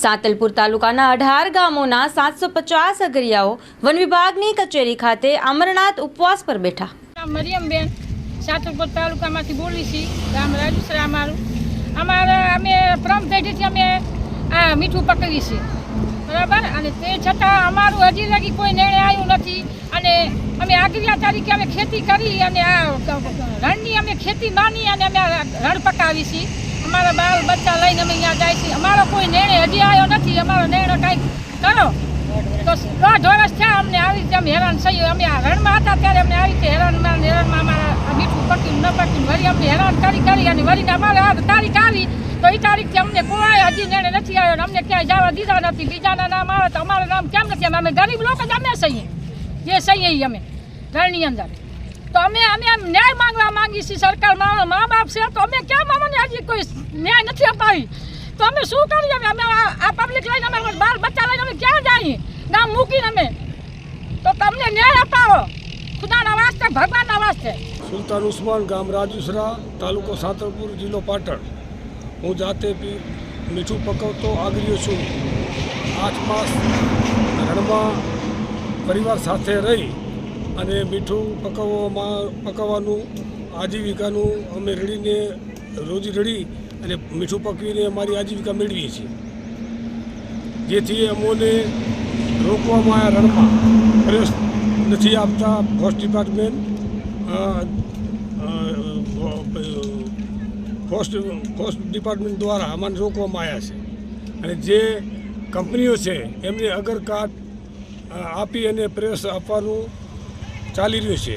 સાતલપુર તાલુકાના અઢાર ગામોના સાતસો પચાસ અગરિયાઓ વન વિભાગની કચેરી ખાતે અમરનાથ ઉપવાસ પર બેઠા. મરિયમબેન. સાતલપુર તાલુકામાંથી બોલી છીએ ગામ રાજુસરા અમારું. અમારે અમે પ્રમ પેઢીથી અમે આ મીઠું પકડી છીએ બરાબર? અને તે છતાં અમારું હજી લગી કોઈ નિર્ણય આવ્યું નથી. અને અમે આગરિયા તારીખે અમે ખેતી કરી અને આ રણની અમે ખેતી માની અને અમે રણ પકાવી છીએ અમારા બાળ બચ્ચા લઈને અમે અહીંયા જાય છીએ. અમારો કોઈ નિર્ણય હજી આવ્યો નથી, અમારો નિર્ણય કાંઈક કરો. તો દોઢ વર્ષ થયા અમને આવી રીતે અમે હેરાન થઈએ. અમે આ રણમાં હતા ત્યારે અમને આવી રીતે હેરાનમાં ને હેરાનમાં અમારા મીઠું પટ્યું ન પટ્યું વળી અમને હેરાન કરી કરી અને વળીને અમારે આ તારીખ આવી. તો એ તારીખથી અમને કોઈ હજી નિર્ણય નથી આવ્યો અમને ક્યાંય જવા દીધા નથી. બીજાના નામ આવે તો અમારું નામ કેમ નથી? અમે ગરીબ લોકો જ અમે સહીએ જે સહીએ અમે, રણની અંદર. તો અમે અમે ન્યાય માંગવા માંગીએ છીએ. સરકાર મા બાપ છે તો અમે ન્યાય નથી અપાવી તો અમે શું કરીએ અમે? આ પબ્લિક લઈને અમે બાર બચ્ચા લઈને અમે ક્યાં જઈએ ગામ મૂકીને અમે. તો તમને ન્યાય અપાવો. ખુદાના વાસ્તે, ભગવાનના વાસ્તે. સુલતાન ઉસ્માન ગામ રાજુસરા, તાલુકો સાતરપુર, જિલ્લો પાટણ. હું જાતે બી મીઠું પકવતો આગળ્યો છું. આઠ માસ રણમાં પરિવાર સાથે રહી અને મીઠું પકવવામાં પકવવાનું, આજીવિકાનું અમે રડીને રોજી રડી અને મીઠું પકવીને અમારી આજીવિકા મેળવીએ છીએ. જેથી અમોને રોકવામાં આવ્યા રણમાં પ્રવેશ નથી આપતા forest department forest forest department દ્વારા અમને રોકવામાં આવ્યા છે. અને જે કંપનીઓ છે, એમને અગર કાર્ડ આપી અને પ્રવેશ આપવાનું ચાલી રહ્યું છે.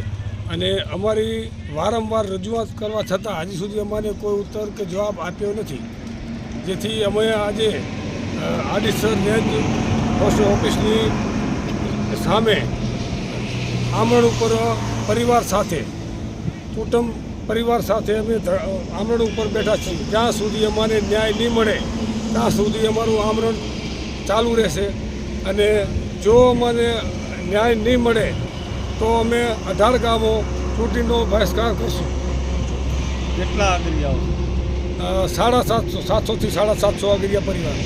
અને અમારી વારંવાર રજૂઆત કરવા છતાં હજી સુધી અમને કોઈ ઉત્તર કે જવાબ આપ્યો નથી. જેથી અમે આજે આડીસર રેન્જ પોસ્ટ ઓફિસની સામે આમરણ ઉપર પરિવાર સાથે, કુટુંબ પરિવાર સાથે અમે આમરણ ઉપર બેઠા છીએ. જ્યાં સુધી અમારે ન્યાય નહીં મળે, ત્યાં સુધી અમારું આમરણ ચાલુ રહેશે. અને જો અમને ન્યાય નહીં મળે તો અમે અઢાર ગામો ચૂંટણીનો બહિષ્કાર કરશું. કેટલા આગળ સાડા સાતસો સાતસોથી સાડા સાતસો અગરિયા પરિવાર.